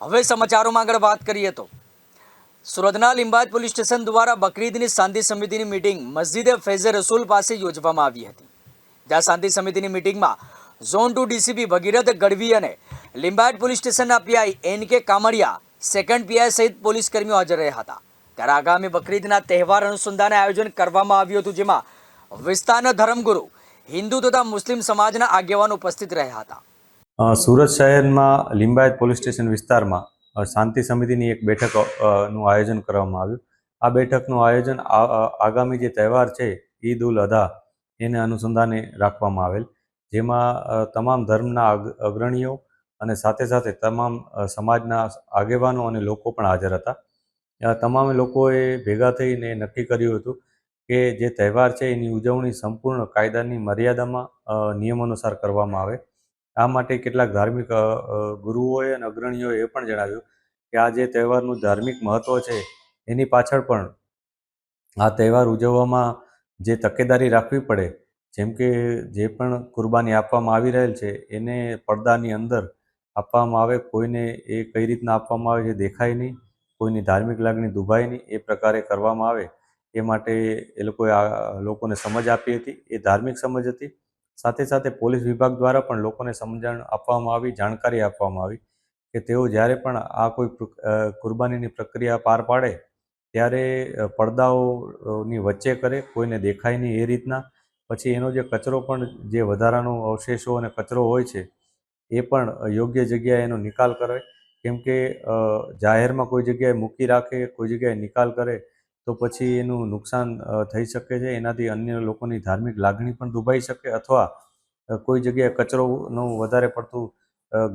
હવે સમાચારોમાં આગળ વાત કરીએ તો સુરતના લિંબાયત પોલીસ સ્ટેશન દ્વારા બકરીદની શાંતિ સમિતિની મિટિંગ મસ્જિદે ફૈઝે રસૂલ પાસે યોજવામાં આવી હતી. જ્યાં શાંતિ સમિતિની મિટિંગમાં zone two DCP Bhagirath Gadhvi અને લિંબાયત પોલીસ સ્ટેશનના PI N K Kamadiya, second PI સહિત પોલીસ કર્મીઓ હાજર રહ્યા હતા. ત્યારે આગામી બકરીદના તહેવાર અનુસંધાને આયોજન કરવામાં આવ્યું હતું, જેમાં વિસ્તારના ધર્મગુરુ, હિન્દુ તથા મુસ્લિમ સમાજના આગેવાનો ઉપસ્થિત રહ્યા હતા. સુરત શહેરમાં લિંબાયત પોલીસ સ્ટેશન વિસ્તારમાં શાંતિ સમિતિની એક બેઠકનું આયોજન કરવામાં આવ્યું. આ બેઠકનું આયોજન આગામી જે તહેવાર છે, ઈદ ઉલ અધા, એને અનુસંધાને રાખવામાં આવેલ. જેમાં તમામ ધર્મના અગ્રણીઓ અને સાથે સાથે તમામ સમાજના આગેવાનો અને લોકો પણ હાજર હતા. તમામ લોકોએ ભેગા થઈને નક્કી કર્યું હતું કે જે તહેવાર છે, એની ઉજવણી સંપૂર્ણ કાયદાની મર્યાદામાં નિયમ અનુસાર કરવામાં આવે. આ માટે કેટલાક ધાર્મિક ગુરુઓએ અને અગ્રણીઓએ એ પણ જણાવ્યું કે આ જે તહેવારનું ધાર્મિક મહત્ત્વ છે, એની પાછળ પણ આ તહેવાર ઉજવવામાં જે તકેદારી રાખવી પડે, જેમ કે જે પણ કુરબાની આપવામાં આવી રહેલ છે, એને પડદાની અંદર આપવામાં આવે, કોઈને એ કઈ રીતના આપવામાં આવે છે દેખાય નહીં, કોઈની ધાર્મિક લાગણી દુભાય નહીં, એ પ્રકારે કરવામાં આવે. એ માટે એ લોકોએ આ, લોકોને સમજ આપી હતી, એ ધાર્મિક સમજ હતી. સાથે સાથે પોલીસ વિભાગ દ્વારા પણ લોકોને સમજણ આપવામાં આવી, જાણકારી આપવામાં આવી કે તેઓ જ્યારે પણ આ કોઈ કુરબાનીની પ્રક્રિયા પાર પાડે ત્યારે પડદાઓની વચ્ચે કરે, કોઈને દેખાય નહીં એ રીતના. પછી એનો જે કચરો પણ જે વધારાનો અવશેષો અને કચરો હોય છે એ પણ યોગ્ય જગ્યાએ એનો નિકાલ કરે. કેમ કે જાહેરમાં કોઈ જગ્યાએ મૂકી રાખે, કોઈ જગ્યાએ નિકાલ કરે તો પછી એનું નુકસાન થઈ શકે છે. એનાથી અન્ય લોકોની ધાર્મિક લાગણી પણ દુભાઈ શકે અથવા કોઈ જગ્યાએ કચરોનું વધારે પડતું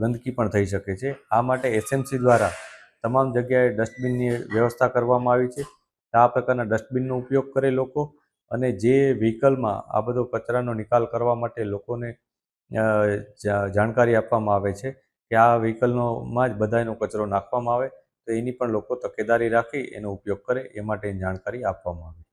ગંદકી પણ થઈ શકે છે. આ માટે એસએમસી દ્વારા તમામ જગ્યાએ ડસ્ટબિનની વ્યવસ્થા કરવામાં આવી છે. આ પ્રકારના ડસ્ટબિનનો ઉપયોગ કરે લોકો અને જે વ્હીકલમાં આ બધો કચરાનો નિકાલ કરવા માટે લોકોને જાણકારી આપવામાં આવે છે કે આ વ્હીકલનોમાં જ બધાનો કચરો નાખવામાં આવે. તો એની પણ લોકો તકેદારી રાખી એનો ઉપયોગ કરે એ માટેની જાણકારી આપવામાં આવી.